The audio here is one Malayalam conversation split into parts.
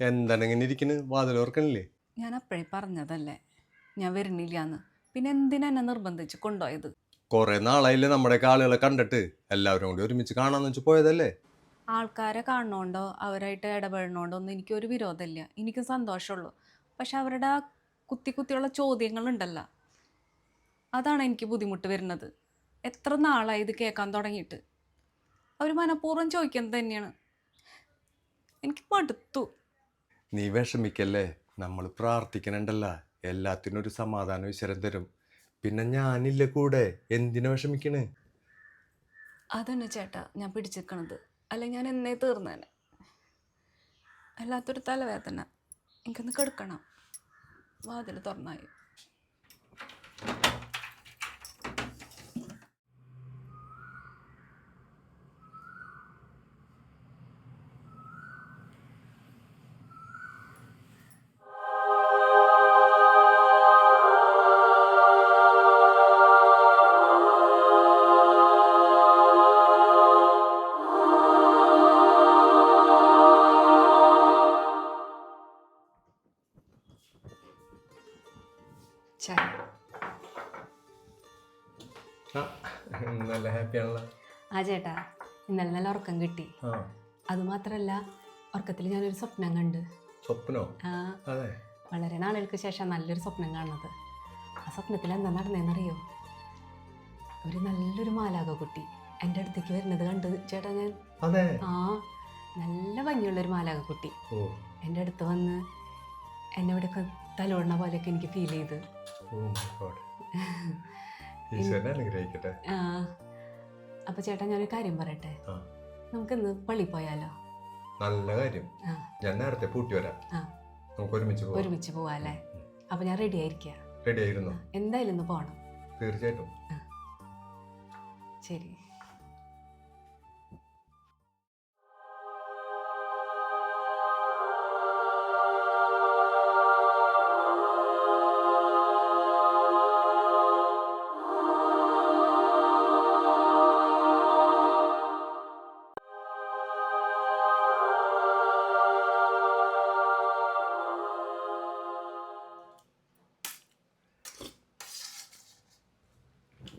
എന്താണ് ഇങ്ങനെ ഇരിക്കുന്നത് വാതിൽ ഓർക്കണില്ലേ ഞാൻ അപ്പോഴേ പറഞ്ഞതല്ലേ. ഞാൻ വരുന്നില്ലാന്ന്. പിന്നെ എന്തിനാ എന്നെ നിർബന്ധിച്ച് കൊണ്ടുപോയത്? കുറെ നാളായില്ലേ നമ്മുടെയൊക്കെ ആളുകളെ കണ്ടിട്ട്. എല്ലാവരും കൂടി ഒരുമിച്ച് കാണാന്ന് വെച്ച് പോയതല്ലേ? ആൾക്കാരെ കാണണോണ്ടോ അവരായിട്ട് ഇടപെടണോണ്ടോ ഒന്നും എനിക്കൊരു വിരോധമില്ല. എനിക്ക് സന്തോഷമുള്ളൂ. പക്ഷെ അവരുടെ ആ കുത്തി കുത്തിയുള്ള ചോദ്യങ്ങളുണ്ടല്ലോ. അതാണ് എനിക്ക് ബുദ്ധിമുട്ട് വരുന്നത്. എത്ര നാളായി ഇത് കേൾക്കാൻ തുടങ്ങിയിട്ട്? അവർ മനഃപൂർവം ചോദിക്കുന്നത് തന്നെയാണ്. എനിക്ക് മടുത്തു. നീ വിഷമിക്കല്ലേ? നമ്മൾ പ്രാർത്ഥിക്കണണ്ടല്ല. എല്ലാത്തിനും ഒരു സമാധാനം വിശ്വരം തരും. പിന്നെ ഞാനില്ല കൂടെ? എന്തിനു വിഷമിക്കണ്? അതന്നെ ചേട്ടാ ഞാൻ പിടിച്ചിരിക്കണത് അല്ല ഞാൻ എന്നേ തീർന്നേനെ. അല്ലാത്തൊരു തലവേദന. എനിക്കൊന്ന് കിടക്കണം. വാതിൽ തുറന്നായി. ചായ. നല്ല ഹാപ്പിയാണല്ലോ. ആ ചേട്ടാ ഇന്നലെ നല്ല ഉറക്കം കിട്ടി. ആ. അതുമാത്രമല്ല ഉറക്കത്തിൽ ഞാനൊരു സ്വപ്നം കണ്ട്. സ്വപ്നോ? അതെ. വളരെ നാളുകൾക്ക് ശേഷം നല്ലൊരു സ്വപ്നം കാണുന്നത്. ആ സ്വപ്നത്തിൽ എന്താ നടന്നതെന്നറിയോ? ഒരു നല്ലൊരു മാലാക കുട്ടി എന്റെ അടുത്തേക്ക് വരുന്നത് കണ്ട് ചേട്ടാ ഞാൻ. ആ നല്ല ഭംഗിയുള്ളൊരു മാലാക കുട്ടി. എന്റെ അടുത്ത് വന്ന് എന്നെ ഇവിടെയൊക്കെ തലോടണ പോലെയൊക്കെ എനിക്ക് ഫീൽ ചെയ്ത്. ഈശ്വരനെ അനുഗ്രഹിക്കട്ടെ. ആ അപ്പോൾ ചേട്ടാ ഞാനൊരു കാര്യം പറയട്ടെ? നമുക്ക് ഇന്ന് പള്ളി പോയാലോ? നല്ല കാര്യം. ഞാൻ നേരത്തെ പൂട്ടി വരാം. നമുക്ക് ഒരുമിച്ച് പോവാം ഒരുമിച്ച് പോവാല്ലേ അപ്പോൾ ഞാൻ റെഡി ആയിരിക്കുക റെഡി ആയിരുന്നു. എന്തായാലും ഇന്ന് പോണം. തീർച്ചയായിട്ടും. ശരി.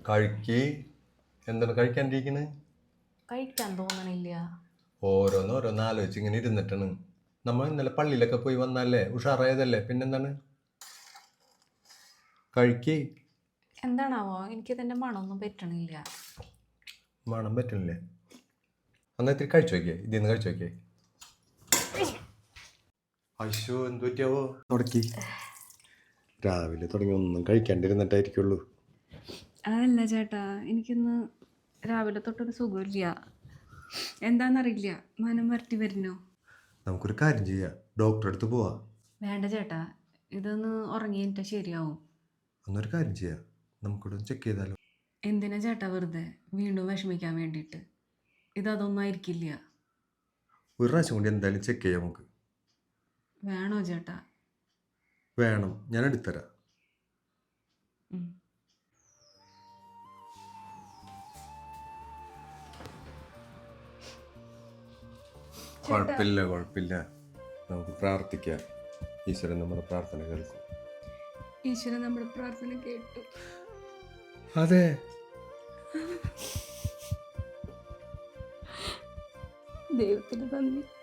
കഴിക്ക് എന്താണ് കഴിക്കാണ്ടിരിക്കുന്നത് കഴിക്കാൻ തോന്നണില്ല. ഓരോന്ന് ഓരോന്ന് ആലോചിച്ച് ഇങ്ങനെ ഇരുന്നിട്ടാണ്. നമ്മൾ ഇന്നലെ പള്ളിയിലൊക്കെ പോയി വന്നാലേ ഉഷാറായതല്ലേ പിന്നെന്താണ്? കഴിക്ക്. എന്താണാവോ? എനിക്കിതിന്റെ മണമൊന്നും പറ്റണില്ല. മണം പറ്റണില്ലേ. അന്നാ ഇത്തിരി കഴിച്ചു നോക്കിയേ ഇതിൽ നിന്ന് കഴിച്ചു നോക്കിയേ. അശോ എന്തു പറ്റിയാവോ? തുടക്കി. രാവിലെ തുടങ്ങി ഒന്നും കഴിക്കാണ്ടിരുന്നിട്ടായിരിക്കുള്ളൂ അതല്ല ചേട്ടാ എനിക്കിന്ന് രാവിലെ തൊട്ടൊരു സുഖമില്ല എന്താണെന്നറിയില്ല മനം വരട്ടി വരുന്നോ? നമുക്കൊരു കാര്യം ചെയ്യാം. ഡോക്ടറെ അടുത്ത് പോവാ. വേണ്ട ചേട്ടാ ഇതൊന്ന് ഉറങ്ങി കഴിഞ്ഞിട്ട് ശരിയാവും. എന്നൊരു കാര്യം ചെയ്യാം. നമുക്കിവിടെ ചെക്ക് ചെയ്താലോ? എന്തിനാ ചേട്ടാ വെറുതെ? വീണ്ടും വിഷമിക്കാൻ വേണ്ടിയിട്ട്. ഇതൊന്നും ആയിരിക്കില്ല. ഒരു പ്രാവശ്യം കൂടി എന്തായാലും ചെക്ക് ചെയ്യാം നമുക്ക്. വേണോ ചേട്ടാ? വേണം. ഞാൻ എടുത്തരാം. കുഴപ്പമില്ല കുഴപ്പമില്ല. നമുക്ക് പ്രാർത്ഥിക്കാം. ഈശ്വരൻ നമ്മുടെ പ്രാർത്ഥന കേൾക്കും. ഈശ്വരൻ നമ്മുടെ പ്രാർത്ഥന കേട്ടു. അതെ. ദൈവത്തിന് നന്ദി.